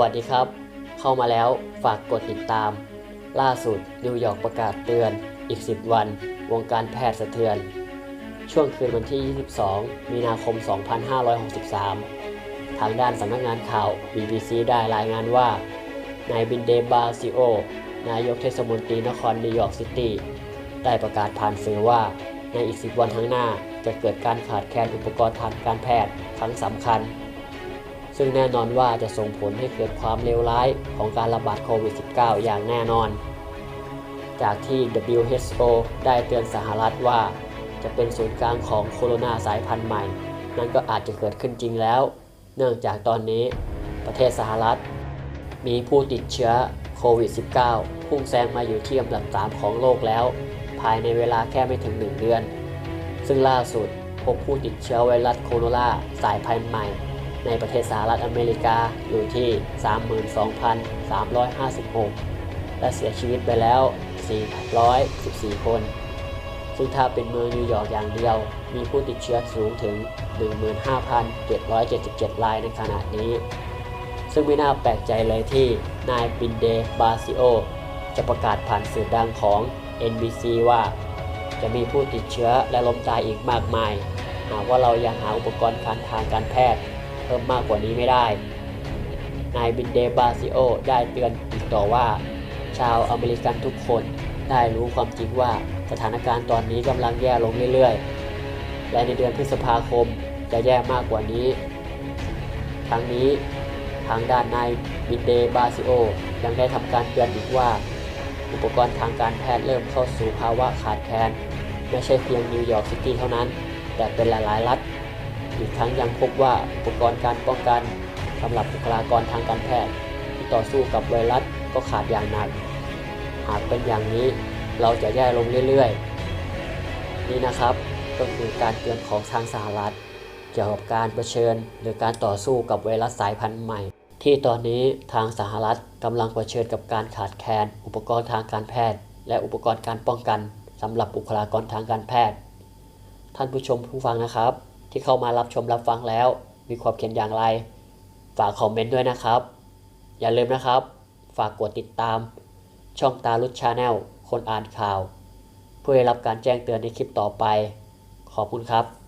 วัสดีครับ เข้ามาแล้วฝากกดติดตาม ล่าสุดนิวยอร์กประกาศเตือน อีก 10 วัน วงการแพทย์สะเทือน ช่วงคืนวันที่ 22 มีนาคม 2563 ทางด้านสำนักงานข่าว BBC ได้รายงานว่านายบินเดบาซิโอ นายกเทศมนตรีนครนิวยอร์กซิตี้ได้ประกาศผ่านสื่อว่าในอีก 10 วันข้างหน้าจะเกิดการขาดแคลนอุปกรณ์ทางการแพทย์ครั้งสำคัญ ซึ่งแน่นอนว่าจะส่งผลให้เกิดความเลวร้ายของการระบาดโควิด -19 อย่างแน่นอน จากที่ WHO ได้เตือนสหรัฐว่า จะเป็นศูนย์กลางของโคโรนาสายพันธุ์ใหม่ นั่นก็อาจจะเกิดขึ้นจริงแล้ว เนื่องจากตอนนี้ประเทศสหรัฐ มีผู้ติดเชื้อโควิด -19 พุ่งแซงมาอยู่ที่อันดับ3ของโลกแล้ว ภายในเวลาแค่ไม่ถึง 1 เดือน ซึ่งล่าสุดพบผู้ติดเชื้อไวรัสโคโรนาสายพันธุ์ใหม่ ในประเทศสหรัฐอเมริกาอยู่ที่ 32,356 และเสียชีวิตไปแล้ว 414 คน ซึ่งถ้าเป็นเมืองนิวยอร์กอย่างเดียว มีผู้ติดเชื้อสูงถึง 15,777 รายในขณะนี้ ซึ่งไม่น่าแปลกใจเลยที่นายบินเดบาซิโอ จะประกาศผ่านสื่อดังของ NBC ว่าจะมีผู้ติดเชื้อและล้มตายอีกมากมาย หากว่าเรายังหาอุปกรณ์การทางการแพทย์ เพิ่มมากกว่านี้ไม่ได้ นายบินเดบาซิโอได้เตือนอีกต่อว่า ชาวอเมริกันทุกคนได้รู้ความจริงว่าสถานการณ์ตอนนี้กำลังแย่ลงเรื่อยๆ และในเดือนพฤษภาคมจะแย่มากกว่านี้ทั้งนี้ทางด้านนายบินเดบาซิโอยังได้ทำการเตือนอีกว่า อุปกรณ์ทางการแพทย์เริ่มเข้าสู่ภาวะขาดแคลนไม่ใช่เพียงนิวยอร์กซิตี้เท่านั้น แต่เป็นหลายๆรัฐ อีกทั้งยังพบว่าอุปกรณ์การป้องกันสำหรับบุคลากรทางการแพทย์ ที่ต่อสู้กับไวรัสก็ขาดอย่างหนัก หากเป็นอย่างนี้เราจะแย่ลงเรื่อยๆ นี่นะครับก็คือการเตือนของทางสหรัฐ เกี่ยวกับการเผชิญ หรือการต่อสู้กับไวรัสสายพันธุ์ใหม่ ที่ตอนนี้ทางสหรัฐกำลังเผชิญกับการขาดแคลนอุปกรณ์ทางการแพทย์ และอุปกรณ์การป้องกันสำหรับบุคลากรทางการแพทย์ ท่านผู้ชมผู้ฟังนะครับ ที่เข้ามารับชมรับฟังแล้ว มีความเห็นอย่างไร ฝากคอมเมนต์ด้วยนะครับ อย่าลืมนะครับ ฝากกดติดตาม ช่องตาลุชชาแนลคนอ่านข่าว เพื่อได้รับการแจ้งเตือนในคลิปต่อไป ขอบคุณครับ